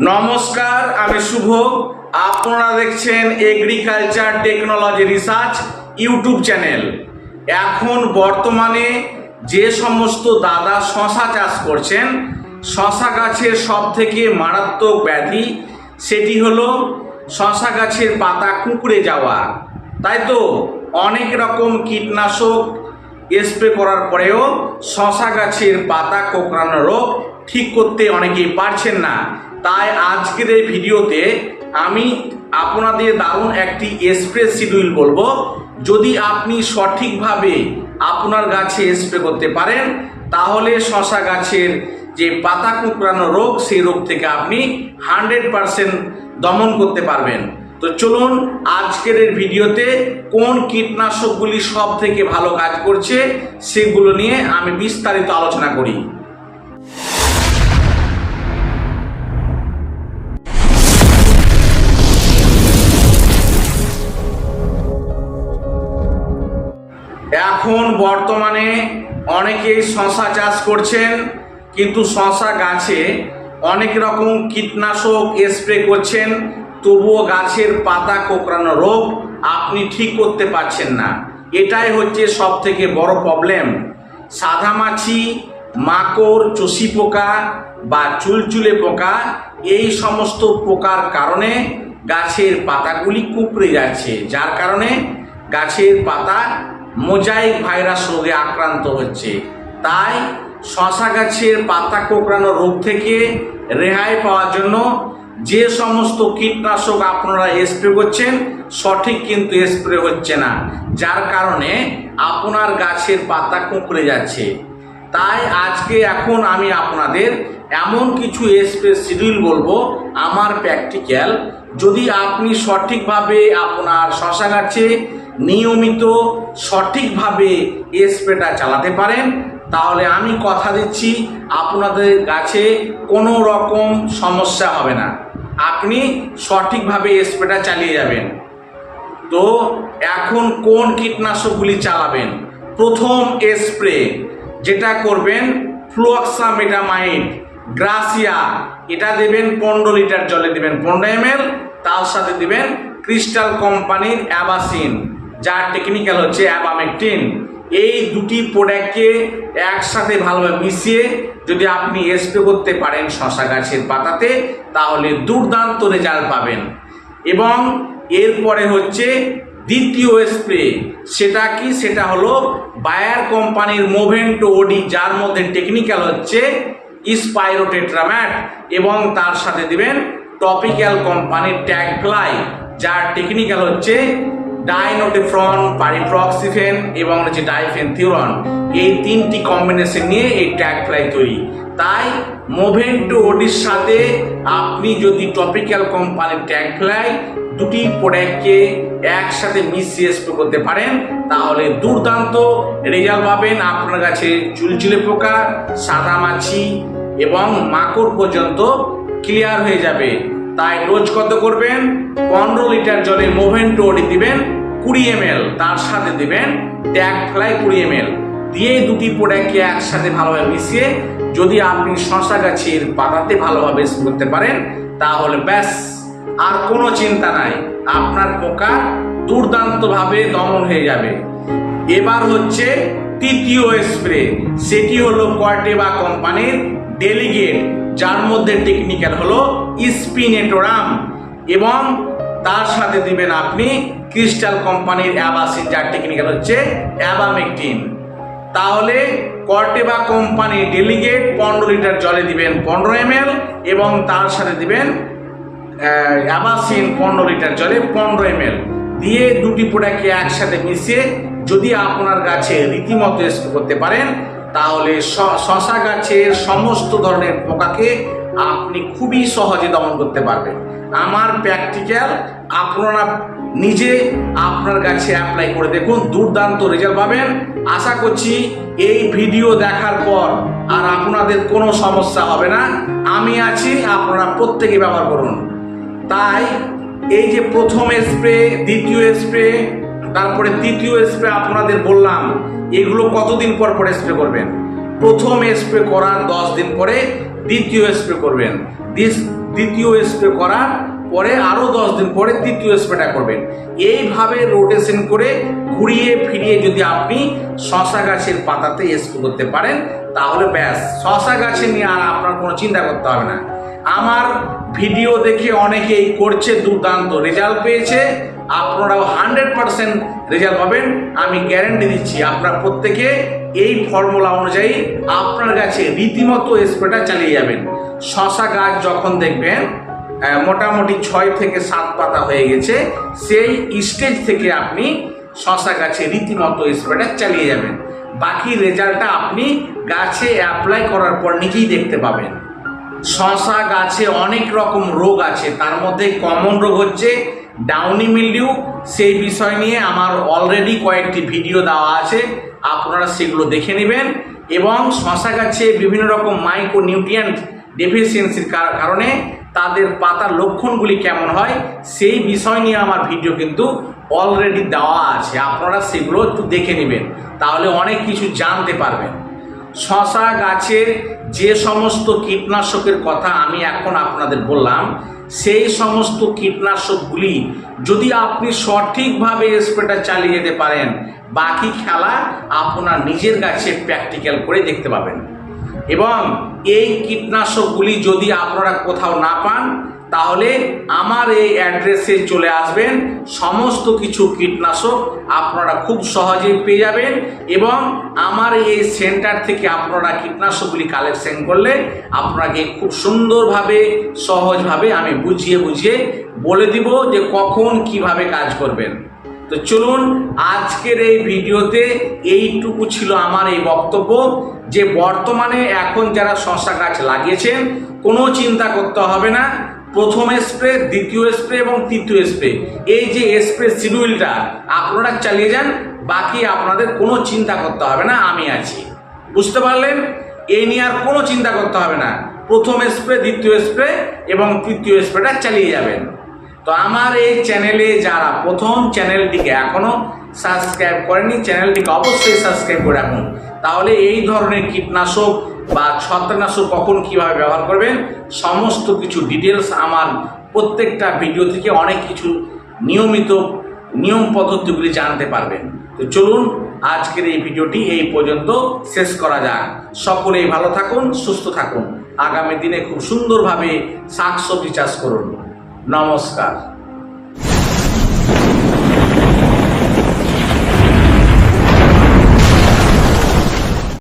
নমস্কার, আমি শুভ। আপনারা দেখছেন agriculture technology research YouTube channel. এখন বর্তমানে যে সমস্ত দাদা শশা চাষ করছেন, শশা গাছের সব থেকে মারাত্মক ব্যাধি সেটি হলো শশা গাছের পাতা কুঁকড়ে যাওয়া। তাই তো, অনেক রকম কীটনাশক স্প্রে করার পরেও শশা গাছের পাতা কোঁকড়ানো রোগ ঠিক করতে অনেকেই পারছেন না। তাই আজকের এই ভিডিওতে আমি আপনাদের দারুণ একটি স্প্রে শিডিউল বলব। যদি আপনি সঠিকভাবে আপনার গাছে স্প্রে করতে পারেন, তাহলে শশা গাছের যে পাতা কুঁকড়ানো রোগ, সেই রোগ থেকে আপনি হান্ড্রেড পারসেন্ট দমন করতে পারবেন। তো চলুন আজকের ভিডিওতে কোন কীটনাশকগুলি সব থেকে ভালো কাজ করছে, সেগুলো নিয়ে আমি বিস্তারিত আলোচনা করি। এখন বর্তমানে অনেকেই শশা চাষ করছেন, কিন্তু শশা গাছে অনেক রকম কীটনাশক স্প্রে করছেন, তবুও গাছের পাতা কোঁকড়ানো রোগ আপনি ঠিক করতে পারছেন না। এটাই হচ্ছে সব থেকে বড় প্রবলেম সাদামাছি মাকড়, চষি পোকা বা চুলচুলে পোকা, এই সমস্ত পোকার কারণে গাছের পাতাগুলি কুকড়ে যাচ্ছে। যার কারণে গাছের পাতা মোজাইক ভাইরাস রোগে আক্রান্ত হচ্ছে। তাই শশা গাছের পাতা কোঁকড়ানো রোগ থেকে রেহাই পাওয়ার জন্য যে সমস্ত কীটনাশক আপনারা স্প্রে করছেন, সঠিক কিন্তু স্প্রে হচ্ছে না, যার কারণে আপনার গাছের পাতা কুঁকড়ে যাচ্ছে। তাই আজকে এখন আমি আপনাদের এমন কিছু স্প্রে শিডিউল বলব আমার প্র্যাকটিক্যাল। যদি আপনি সঠিকভাবে আপনার শশা গাছে নিয়মিত সঠিকভাবে স্প্রেটা চালাতে পারেন। তাহলে আমি কথা দিচ্ছি, আপনাদের গাছে কোনো রকম সমস্যা হবে না। আপনি সঠিকভাবে স্প্রেটা চালিয়ে যাবেন। তো এখন কোন কীটনাশকগুলি চালাবেন? প্রথম স্প্রে, যেটা করবেন ফ্লুয়াক্সামেটামাইড গ্রাসিয়া, এটা দেবেন পনেরো লিটার জলে দেবেন পনেরো এম তার সাথে দিবেন ক্রিস্টাল কোম্পানির অ্যাবাসিন। যার টেকনিক্যাল হচ্ছে অ্যাবামেকটিন এই দুটি প্রোডাক্টকে একসাথে ভালোভাবে মিশিয়ে যদি আপনি স্প্রে করতে পারেন শশা গাছের পাতাতে, তাহলে দুর্দান্ত রেজাল্ট পাবেন। এবং এরপরে হচ্ছে দ্বিতীয় স্প্রে সেটা কি? সেটা হলো বায়ার কোম্পানির মোভেন্টো ওডি যার মধ্যে টেকনিক্যাল হচ্ছে স্পাইরোটেট্রাম্যাট এবং তার সাথে দিবেন টপিক্যাল কোম্পানির ট্যাগ ফ্লাই যার টেকনিক্যাল হচ্ছে ডাইনোটিফ্রন পারিপ্রক্সিফেন এবং হচ্ছে ডাইফেনথিউরন এই তিনটি কম্বিনেশন নিয়ে এই ট্যাগ ফ্লাই তৈরি। তাই মোভেন্টো ওডির সাথে আপনি যদি টপিক্যাল কোম্পানির ট্যাগ ফ্লাই দুটি প্রোডাক্টকে একসাথে মিশিয়ে স্প্রে করতে পারেন, তাহলে দুর্দান্ত রেজাল্ট পাবেন আপনার কাছে চুলচুলে পোকা, সাদা মাছি এবং মাকড় পর্যন্ত ক্লিয়ার হয়ে যাবে। তাই রোজ কত করবেন? পনেরো লিটার জলে মোভেন্টো ওডি দিবেন, কুড়ি এম তার সাথে দিবেন, ট্যাগ ফ্লাই কুড়ি এম দিয়ে দুটি প্রোডাক্টকে একসাথে ভালোভাবে মিশিয়ে, যদি আপনি শশা গাছের পাতাতে ভালোভাবে করতে পারেন, তাহলে ব্যাস। আর কোনো চিন্তা নাই, আপনার পোকা দুর্দান্তভাবে দমন হয়ে যাবে। এবার হচ্ছে তৃতীয় স্প্রে সেটি হলো কর্টেবা কোম্পানির ডেলিগেট যার মধ্যে টেকনিক্যাল হলো স্পিনেটোরাম এবং তার সাথে দিবেন আপনি ক্রিস্টাল কোম্পানির অ্যাবাসিন যার টেকনিক্যাল হচ্ছে অ্যাবামেকটিন তাহলে কর্টেবা কোম্পানি ডেলিগেট পনেরো লিটার জলে দিবেন পনেরো এম এবং তার সাথে দিবেন অ্যাবাসিন পনেরো লিটার জলে পনেরো এম দিয়ে দুটি প্রোডাক্টকে একসাথে মিশিয়ে যদি আপনার গাছে রীতিমতো স্প্রে করতে পারেন তাহলে শশা গাছের সমস্ত ধরনের পোকাকে আপনি খুবই সহজে দমন করতে পারবেন। আমার প্র্যাকটিক্যাল আপনারা নিজে আপনার কাছে অ্যাপ্লাই করে দেখুন, দুর্দান্ত রেজাল্ট পাবেন। আশা করছি এই ভিডিও দেখার পর আর আপনাদের কোনো সমস্যা হবে না। আমি আছি, আপনারা প্রত্যেকে ব্যবহার করুন। তাই এই যে প্রথম স্প্রে দ্বিতীয় স্প্রে তারপরে তৃতীয় স্প্রে আপনাদের বললাম, এগুলো কতদিন পর পর স্প্রে করবেন? প্রথম স্প্রে করার দশ দিন পরে দ্বিতীয় স্প্রে করবেন। দ্বিতীয় স্প্রে করার পরে আরও দশ দিন পরে তৃতীয় স্প্রেটা করবেন। এইভাবে রোটেশন করে ঘুরিয়ে ফিরিয়ে যদি আপনি শশা গাছের পাতাতে স্প্রে করতে পারেন, তাহলে ব্যাস। শশা গাছে নিয়ে আর আপনার কোনো চিন্তা করতে হবে না। আমার ভিডিও দেখে অনেকেই করছে দুর্দান্ত। রেজাল্ট পেয়েছে। আপনারাও হান্ড্রেড পারসেন্ট রেজাল্ট পাবেন। আমি গ্যারেন্টি দিচ্ছি, আপনারা প্রত্যেকে এই ফর্মুলা অনুযায়ী আপনার গাছে রীতিমতো স্প্রেটা চালিয়ে যাবেন। শশা গাছ যখন দেখবেন মোটামুটি ছয় থেকে সাত পাতা হয়ে গেছে, সেই স্টেজ থেকে আপনি শশা গাছে রীতিমতো স্প্রেটা চালিয়ে যাবেন। বাকি রেজাল্টটা আপনি গাছে অ্যাপ্লাই করার পর নিজেই দেখতে পাবেন। শশা গাছে অনেক রকম রোগ আছে, তার মধ্যে কমন রোগ হচ্ছে ডাউনি মিলডিউ সেই বিষয় নিয়ে আমার অলরেডি কয়েকটি ভিডিও দেওয়া আছে, আপনারা সেগুলো দেখে নেবেন। এবং শশা গাছে বিভিন্ন রকম মাইক্রো নিউট্রিয়েন্ট ডেফিসিয়েন্সির কারণে তাদের পাতার লক্ষণগুলি কেমন হয়, সেই বিষয় নিয়ে আমার ভিডিও কিন্তু অলরেডি দেওয়া আছে। আপনারা সেগুলো একটু দেখে নেবেন, তাহলে অনেক কিছু জানতে পারবেন। শশা গাছের যে সমস্ত কীটনাশকের কথা আমি এখন আপনাদের বললাম সেই সমস্ত কীটনাশকগুলি যদি আপনি সঠিকভাবে স্প্রেটা চালিয়ে যেতে পারেন, বাকি খেলা আপনার নিজের কাছে প্র্যাকটিক্যাল করে দেখতে পাবেন। এবং এই কীটনাশকগুলি যদি আপনারা কোথাও না পান তাহলে আমার এই অ্যাড্রেসে চলে আসবেন। সমস্ত কিছু কীটনাশক আপনারা খুব সহজেই পেয়ে যাবেন এবং আমার এই সেন্টার থেকে আপনারা কীটনাশকগুলি কালেকশন করলে আপনাকে খুব সুন্দরভাবে, সহজভাবে আমি বুঝিয়ে বুঝিয়ে বলে দিব যে কখন কীভাবে কাজ করবেন। তো চলুন, আজকের এই ভিডিওতে এইটুকু ছিল আমার এই বক্তব্য যে বর্তমানে এখন যারা শশা গাছ লাগিয়েছেন, কোনো চিন্তা করতে হবে না। প্রথম স্প্রে, দ্বিতীয় স্প্রে এবং তৃতীয় স্প্রে। এই যে স্প্রে শিডিউলটা, আপনারা চালিয়ে যান, বাকি আপনাদের কোনো চিন্তা করতে হবে না, আমি আছি। বুঝতে পারলেন? এই নিয়ে আর কোনো চিন্তা করতে হবে না। প্রথম স্প্রে, দ্বিতীয় স্প্রে এবং তৃতীয় স্প্রেটা চালিয়ে যাবেন। তো আমার এই চ্যানেলে যারা প্রথম, চ্যানেলটিকে এখনও সাবস্ক্রাইব করেনি চ্যানেলটিকে অবশ্যই সাবস্ক্রাইব করে রাখুন। তাহলে এই ধরনের কীটনাশক বা ছত্রনাশক কখন কীভাবে ব্যবহার করবেন? সমস্ত কিছু ডিটেলস আমার প্রত্যেকটা ভিডিও থেকে অনেক কিছু নিয়মিত নিয়ম পদ্ধতিগুলি জানতে পারবেন। তো চলুন, আজকের এই ভিডিওটি এই পর্যন্ত শেষ করা যাক। সকলেই ভালো থাকুন, সুস্থ থাকুন। আগামী দিনে খুব সুন্দরভাবে শাকসবজি চাষ করুন। নমস্কার।